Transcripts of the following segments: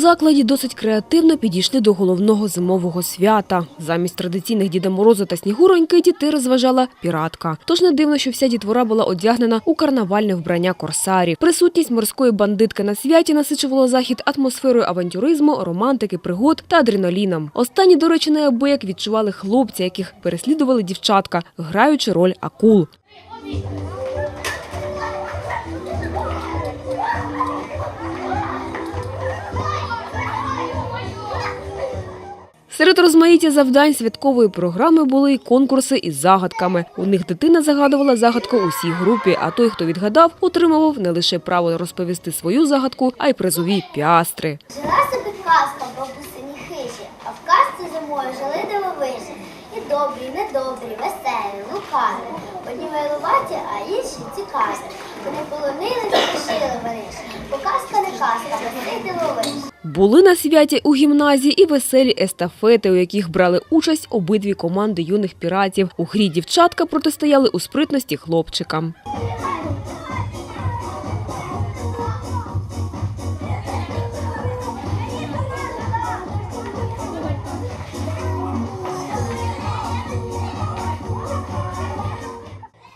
закладі досить креативно підійшли до головного зимового свята. Замість традиційних Діда Мороза та Снігуроньки дітей розважала піратка. Тож не дивно, що вся дітвора була одягнена у карнавальне вбрання корсарів. Присутність морської бандитки на святі насичувала захід атмосферою авантюризму, романтики, пригод та адреналіном. Останні, до речі, неабияк відчували хлопці, яких переслідували дівчатка, граючи роль акул. Серед розмаїття завдань святкової програми були й конкурси із загадками. У них дитина загадувала загадку усій групі, а той, хто відгадав, отримував не лише право розповісти свою загадку, а й призові піастри. Жила собі казка бабусині хижі, а в казці зимою жили дивовижі. І добрі, недобрі, веселі, лукаві. Одні вайлуваті, а інші цікаві. Вони полонили, спішили вариш. Бо казка не казка, веселий дивовиж. Були на святі у гімназії і веселі естафети, у яких брали участь обидві команди юних піратів. У грі дівчатка протистояли у спритності хлопчикам.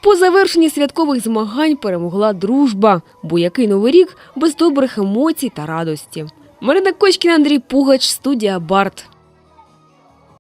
По завершенні святкових змагань перемогла дружба, бо який новий рік без добрих емоцій та радості. Марина Кочкіна, Андрій Пугач, студія Барт.